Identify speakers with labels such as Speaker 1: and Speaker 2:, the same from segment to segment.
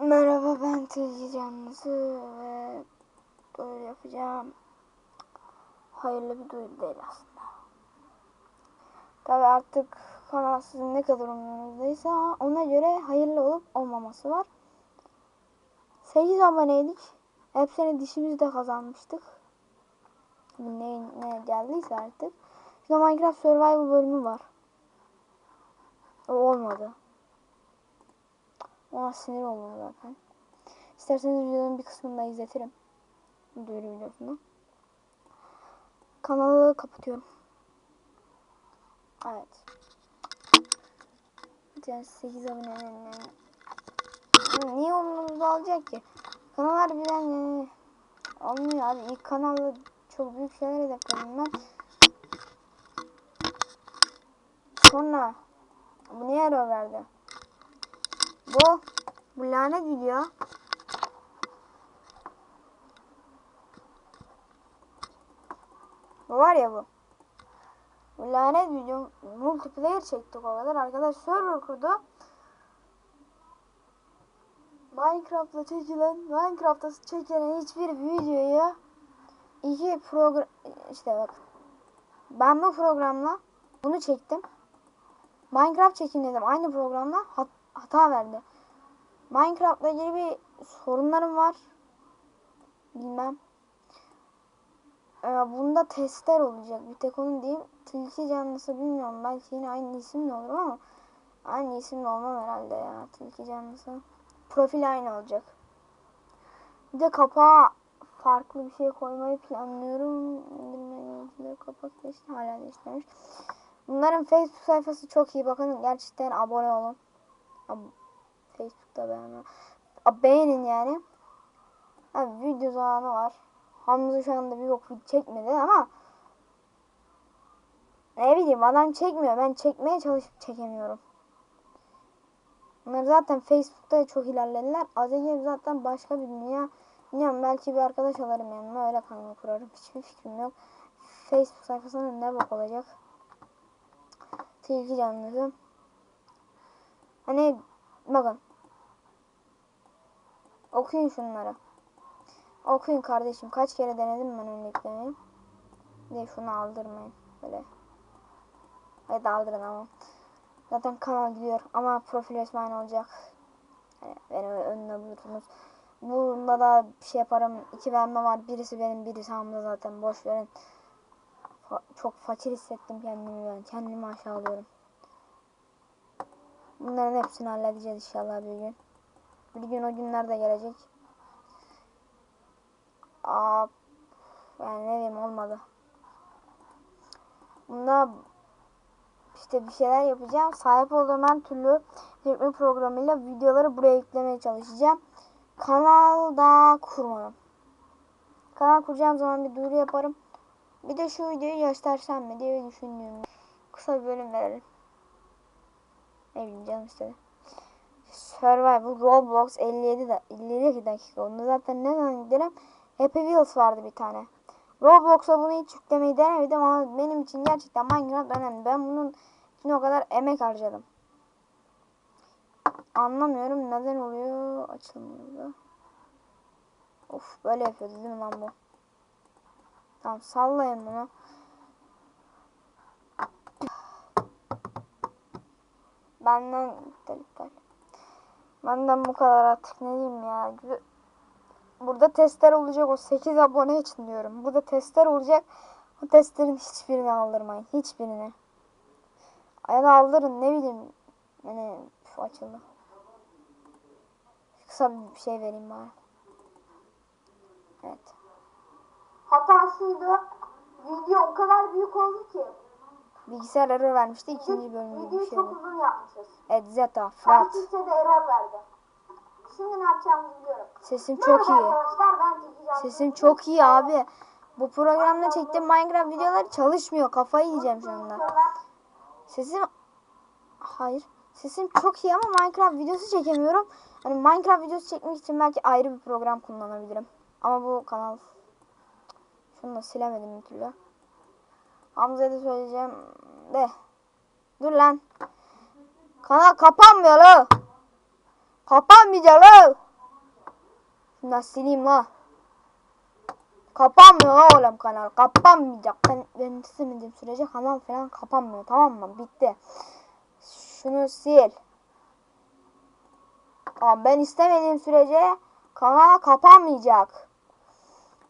Speaker 1: Merhaba ben Tilki Canlısı ve duyuru yapacağım. Hayırlı bir duyuru değil aslında. Tabi artık kanal sizin ne kadar umurunuzda ona göre hayırlı olup olmaması var. 8 aboneydik. Hepsini dişimizde kazanmıştık. Ne, ne geldiyse artık. Şimdi Minecraft Survival bölümü var. O olmadı. Ona sinir oldum zaten. İsterseniz videonun bir kısmını da izletirim. Duyuru videosunu. Kanalı kapatıyorum. Evet. Yani 8 abone. Niye umurumuzda alacak ki? Kanal harbiden yani olmuyor abi. İlk kanalda çok büyük şeyler hedefledim ben. Sonra bu niye error verdi? Bu bu lanet video. Bu var ya bu. Bu lanet video multiplayer çektik o kadar. Arkadaş server kurdu. Minecraft'ta çekilen, Minecraft'ta çekilen hiçbir videoyu iki program işte bak. Ben bu programla bunu çektim. Minecraft çekin dedim aynı programla hat, hata verdi. Minecraft'la ilgili bir sorunlarım var. Bilmem. Ee, bunda testler olacak. Bir tek onu diyeyim. Tilki canlısı bilmiyorum. Belki yine aynı isimle olur ama aynı isimle olmam herhalde ya. Tilki canlısı. Profil aynı olacak. Bir de kapağa farklı bir şey koymayı planlıyorum. İndirme kapak değişti. Hala değiştirmiş. Bunların Facebook sayfası çok iyi. Bakın gerçekten abone olun. Facebook'ta beğenme. Beğenin yani. Abi video zamanı var. Hamza şu anda bir yok çekmedi ama ne bileyim adam çekmiyor. Ben çekmeye çalışıp çekemiyorum. Bunlar zaten Facebook'ta çok ilerlediler. Azegem zaten başka bir dünya. Bilmiyorum belki bir arkadaş alırım yanıma öyle kanal kurarım. Hiçbir fikrim yok. Facebook sayfasının ne bok olacak. Tilki canlısı. Hani bakın. Okuyun şunları. Okuyun kardeşim. Kaç kere denedim ben onu yüklemeyi. De şunu aldırmayın. Böyle. Hadi aldırın ama. Zaten kanal gidiyor ama profil resmi aynı olacak. Yani beni önüne bulursunuz. Bunda da bir şey yaparım. İki verme var. Birisi benim birisi Hamza zaten. Boş verin. Fa çok fakir hissettim kendimi ben. Kendimi aşağılıyorum. Bunların hepsini halledeceğiz inşallah bir gün. Bir gün o günler de gelecek. Aa, yani ne diyeyim olmadı. Bunda işte bir şeyler yapacağım. Sahip olduğum her türlü çekme programıyla videoları buraya yüklemeye çalışacağım. Kanal da kurmadım. Kanal kuracağım zaman bir duyuru yaparım. Bir de şu videoyu göstersem mi diye düşündüğüm kısa bir bölüm verelim. Ne bileyim canım istedi. Survival Roblox 57 da 57 dakika. Onu zaten ne zaman? Happy Wheels vardı bir tane. Roblox'a bunu hiç yüklemeyi denemedim ama benim için gerçekten Minecraft önemli. Ben bunun için o kadar emek harcadım. Anlamıyorum neden oluyor. Açılmıyor da. Of böyle yapıyordu değil mi lan bu? Tamam sallayın bunu. Benden iptal. Benden bu kadar artık ne diyeyim ya. Burada testler olacak o 8 abone için diyorum. Burada testler olacak. O testlerin hiçbirini aldırmayın. Hiçbirini. Ya da aldırın ne bileyim. Yani üf, açıldı. Kısa bir şey vereyim bari. Evet.
Speaker 2: Hatasıydı. Video o kadar büyük oldu ki.
Speaker 1: Bilgisayar error vermişti. ikinci bölüm gibi bir şey
Speaker 2: çok
Speaker 1: bu.
Speaker 2: uzun yapmışız.
Speaker 1: Evet Zeta,
Speaker 2: Ama
Speaker 1: Fırat.
Speaker 2: kimse de error verdi. Şimdi ne yapacağımızı biliyorum.
Speaker 1: Sesim çok iyi.
Speaker 2: Arkadaşlar ben Tilki.
Speaker 1: Sesim çok iyi abi. Bu programda çektiğim Minecraft videoları çalışmıyor. Kafayı yiyeceğim şu anda. Sesim... Hayır. Sesim çok iyi ama Minecraft videosu çekemiyorum. Hani Minecraft videosu çekmek için belki ayrı bir program kullanabilirim. Ama bu kanal... Şunu da silemedim bir türlü. Hamza'ya da söyleyeceğim de. Dur lan. Kanal kapanmıyor lo. Kapanmayacak lo. Nasıl sileyim la? Kapanmıyor oğlum kanal. Kapanmayacak. Ben, ben istemediğim sürece kanal falan kapanmıyor. Tamam mı? Bitti. Şunu sil. Tamam ben istemediğim sürece kanal kapanmayacak.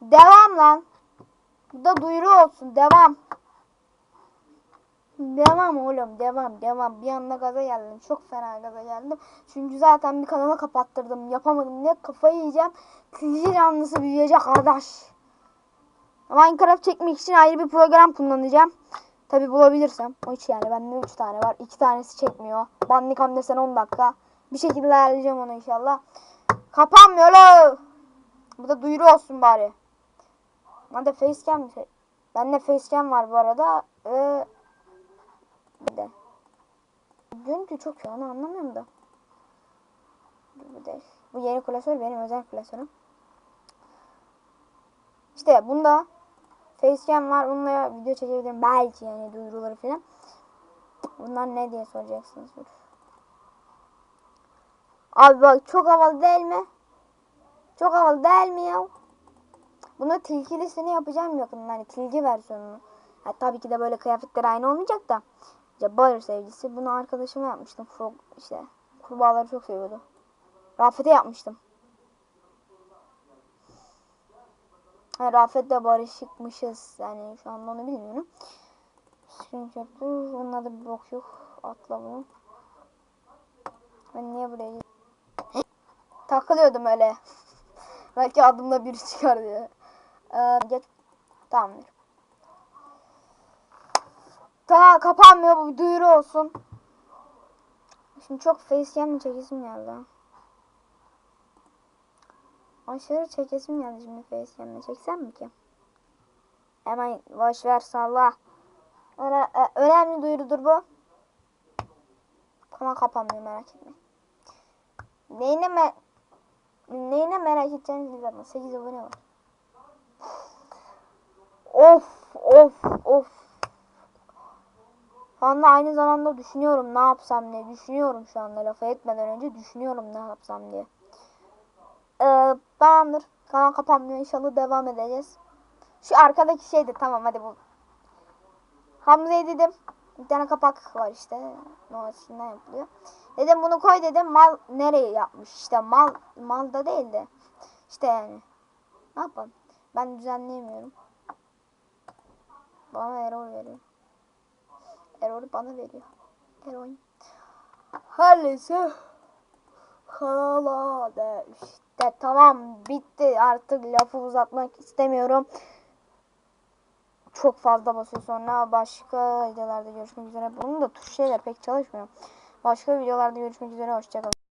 Speaker 1: Devam lan. Bu da duyuru olsun. Devam. Devam oğlum devam devam. Bir anda gaza geldim. Çok fena gaza geldim. Çünkü zaten bir kanalı kapattırdım. Yapamadım. Ne kafayı yiyeceğim. Kızı canlısı büyüyecek arkadaş. Minecraft çekmek için ayrı bir program kullanacağım. Tabi bulabilirsem. O hiç yani. Bende 3 tane var. 2 tanesi çekmiyor. Bandicam desen 10 dakika. Bir şekilde ayarlayacağım onu inşallah. Kapanmıyor lo. Bu da duyuru olsun bari. Bende facecam. Bende facecam var bu arada. Ee, bir de. Görüntü çok onu anlamıyorum da. Dur bir de. Bu yeni klasör benim özel klasörüm. İşte bunda facecam var. Bununla video çekebilirim. Belki yani duyuruları falan. Bunlar ne diye soracaksınız. Dur. Abi bak çok havalı değil mi? Çok havalı değil mi ya? Bunu tilkilisini yapacağım yakında. Hani tilki versiyonunu. Ha, tabii ki de böyle kıyafetler aynı olmayacak da. İşte Bayır sevgisi. Bunu arkadaşıma yapmıştım. Frog işte. Kurbağaları çok seviyordu. Rafet'e yapmıştım. Ha, Rafet'le barışıkmışız. Yani şu anda onu bilmiyorum. Screenshot dur. Onun adı bir bok yok. Atla bunu. Ben niye buraya Takılıyordum öyle. Belki adımda biri çıkar diye. Ee, geç. Tamamdır. Tamam kapanmıyor bu bir duyuru olsun. Şimdi çok facecam mi çekesim geldi. Aşırı çekesim geldi şimdi facecam'le çeksem mi ki? Hemen boş ver salla. Öne, e, önemli duyurudur bu. Ama kapanmıyor merak etmeyin. Neyine me neyine merak edeceğinizi zaten 8 abone var. Of of of. Şu anda aynı zamanda düşünüyorum ne yapsam diye. Düşünüyorum şu anda lafı etmeden önce düşünüyorum ne yapsam diye. Ee, tamamdır. Kanal kapanmıyor. İnşallah devam edeceğiz. Şu arkadaki şeydi tamam hadi bu. Hamza'ya dedim. Bir tane kapak var işte. Novasinden yapılıyor. Dedim bunu koy dedim. Mal nereye yapmış? İşte mal malda değil de. İşte yani. Ne yapalım? Ben düzenleyemiyorum. Bana error veriyor. Error'u bana veriyor. Error. Her neyse. Kanala de tamam bitti artık lafı uzatmak istemiyorum. Çok fazla basıyor sonra başka videolarda görüşmek üzere. Bunun da tuş şeyler pek çalışmıyor. Başka videolarda görüşmek üzere hoşçakalın.